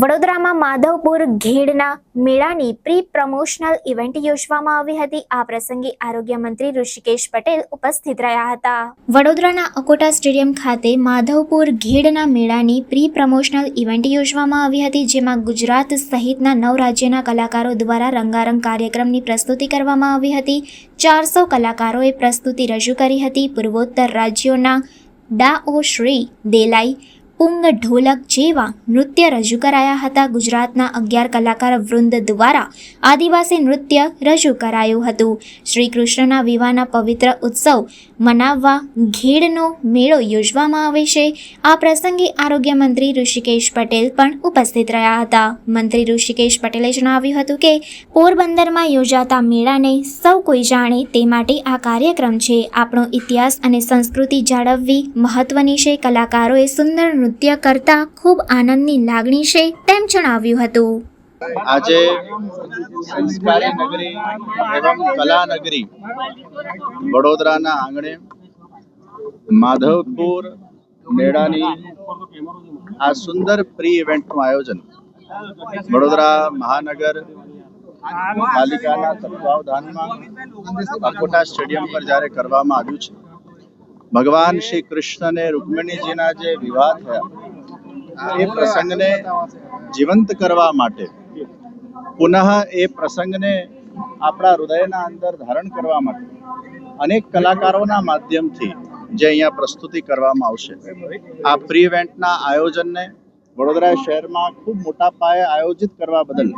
વડોદરામાં માધવપુર ઘેડના મેળાની pre promotional event યોજવામાં આવી હતી. આ પ્રસંગે આરોગ્ય મંત્રી ઋષિકેશ પટેલ ઉપસ્થિત રહ્યા હતા. વડોદરાના અકોટા સ્ટેડિયમ ખાતે માધવપુર ઘેડના મેળાની પ્રી પ્રમોશનલ ઇવેન્ટ યોજવામાં આવી હતી, જેમાં ગુજરાત સહિતના નવ રાજ્યના કલાકારો દ્વારા રંગારંગ કાર્યક્રમની પ્રસ્તુતિ કરવામાં આવી હતી. ચારસો કલાકારોએ પ્રસ્તુતિ રજૂ કરી હતી. પૂર્વોત્તર રાજ્યોના ડાઓ શ્રી દેલાઈ પુંગ ઢોલક જેવા નૃત્ય રજૂ કરાયા હતા. ગુજરાતના અગિયાર કલાકાર વૃંદ દ્વારા આદિવાસી નૃત્ય રજૂ કરાયું હતું. શ્રી કૃષ્ણના વિવાહના પવિત્ર ઉત્સવ મનાવવા ઘેડનો મેળો યોજવામાં આવે છે. આ પ્રસંગે આરોગ્ય મંત્રી ઋષિકેશ પટેલ પણ ઉપસ્થિત રહ્યા હતા. મંત્રી ઋષિકેશ પટેલે જણાવ્યું હતું કે, પોરબંદરમાં યોજાતા મેળાને સૌ કોઈ જાણે તે માટે આ કાર્યક્રમ છે. આપણો ઇતિહાસ અને સંસ્કૃતિ જાળવવી મહત્વની છે. કલાકારોએ સુંદર નૃત્ય કરતા ખૂબ આનંદની લાગણી છે તેમ જણાવ્યું હતું. આજે સંસ્કારી નગરી એવમ કલા નગરી વડોદરાના આંગણે માધવપુર મેળાની આ સુંદર પ્રી ઇવેન્ટનું આયોજન વડોદરા મહાનગર પાલિકાના તત્વાવધાનમાં અકોટા સ્ટેડિયમ પર જ્યારે કરવામાં આવ્યું છે ભગવાન શ્રી કૃષ્ણ અને રૂકમિણીજીના જે વિવાહ થયા, એ પ્રસંગને જીવંત કરવા માટે પુનઃ એ પ્રસંગને આપણા હૃદયના અંદર ધારણ કરવા માટે અનેક કલાકારોના માધ્યમથી જે અહીંયા પ્રસ્તુતિ કરવામાં આવશે. આ પ્રી ઇવેન્ટના આયોજનને વડોદરા શહેરમાં ખૂબ મોટા પાયે આયોજિત કરવા બદલ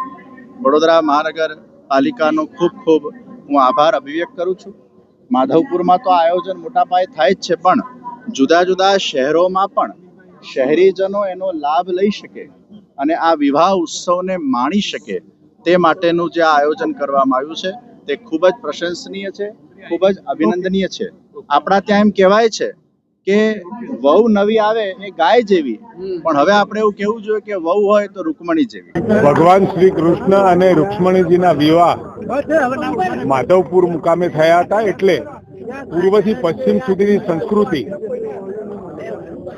વડોદરા મહાનગર પાલિકાનો ખૂબ ખૂબ હું આભાર અભિવ્યક્ત કરું છું. માધવપુરમાં તો આયોજન મોટા પાયે થાય જ છે, પણ જુદા જુદા શહેરોમાં પણ શહેરીજનો એનો લાભ લઈ શકે અને આ વિવાહ ઉત્સવને માણી શકે તે માટેનું જે આયોજન કરવામાં આવ્યું છે, તે ખૂબ જ પ્રશંસનીય છે, ખૂબ જ અભિનંદનીય છે. આપણા ત્યાં એમ કહેવાય છે કે વહુ નવી આવે એ ગાય જેવી. પણ હવે આપણે એવું કેવું જોઈએ કે વહુ હોય તો રૂકમણી જેવી. ભગવાન શ્રી કૃષ્ણ અને રૂક્ષ્મણીજીના વિવાહ માધવપુર મુકામે થયા હતા એટલે પૂર્વથી પશ્ચિમ સુધીની સંસ્કૃતિ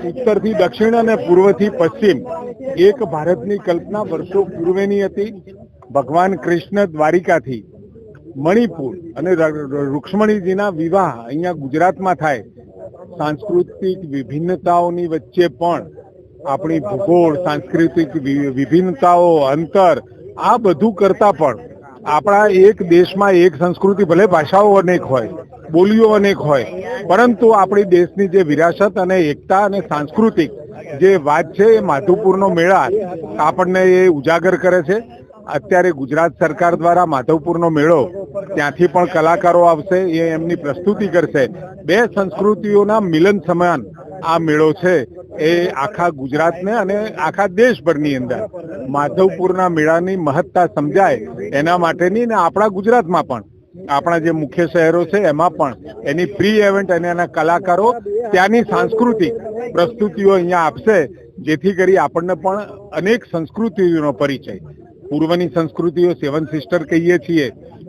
ઉત્તરથી દક્ષિણ અને પૂર્વથી પશ્ચિમ એક ભારતની કલ્પના વર્ષો પૂર્વેની હતી. ભગવાન કૃષ્ણ દ્વારિકાથી મણિપુર અને રૂક્ષ્મણીજીના વિવાહ અહીંયા ગુજરાતમાં થાય. સાંસ્કૃતિક વિભિન્નતાઓની વચ્ચે પણ આપણી ભૂગોળ, સાંસ્કૃતિક વિભિન્નતાઓ, અંતર, આ બધું કરતા પણ આપણા એક દેશમાં એક સંસ્કૃતિ ભલે ભાષાઓ અનેક હોય, બોલીઓ અનેક હોય, પરંતુ આપણી દેશની જે વિરાસત અને એકતા અને સાંસ્કૃતિક જે વાત છે એ માધુપુરનો મેળા, આપણને એ ઉજાગર કરે છે. અત્યારે ગુજરાત સરકાર દ્વારા માધવપુરનો મેળો ત્યાંથી પણ કલાકારો આવશે, એ એમની પ્રસ્તુતિ કરશે. બે સંસ્કૃતિઓના મિલન સમાન આ મેળો છે, એ આખા ગુજરાતને અને આખા દેશભરની અંદર. માધવપુરના મેળાની મહત્તા સમજાય, એના માટેની ને આપણા ગુજરાતમાં પણ. આપણા જે મુખ્ય શહેરો છે, એમાં પણ. એની પ્રી ઇવેન્ટ અને એના કલાકારો ત્યાંની સાંસ્કૃતિક પ્રસ્તુતિઓ અહીંયા આપશે, જેથી કરી આપણને પણ અનેક સંસ્કૃતિઓનો પરિચય. પૂર્વની સંસ્કૃતિઓ સેવન સિસ્ટર કહીએ છીએ,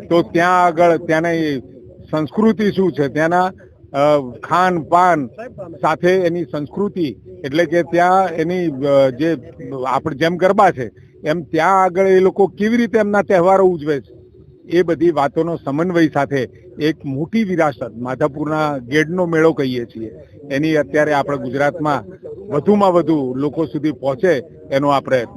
તો ત્યાં આગળ ત્યાંની સંસ્કૃતિ શું છે? ત્યાંના ખાન પાન સાથે એની સંસ્કૃતિ, એટલે કે ત્યાં એની જે આપણે જેમ ગરબા છે, એમ ત્યાં આગળ એ લોકો કેવી રીતે એમના તહેવારો ઉજવે છે? એ બધી વાતોનો સમન્વય સાથે એક મોટી વિરાસત, માધાપુરના ગેડનો મેળો કહીએ છીએ. એની અત્યારે આપણે ગુજરાતમાં વધુમાં વધુ લોકો સુધી પહોંચે એનો આ પ્રયત્ન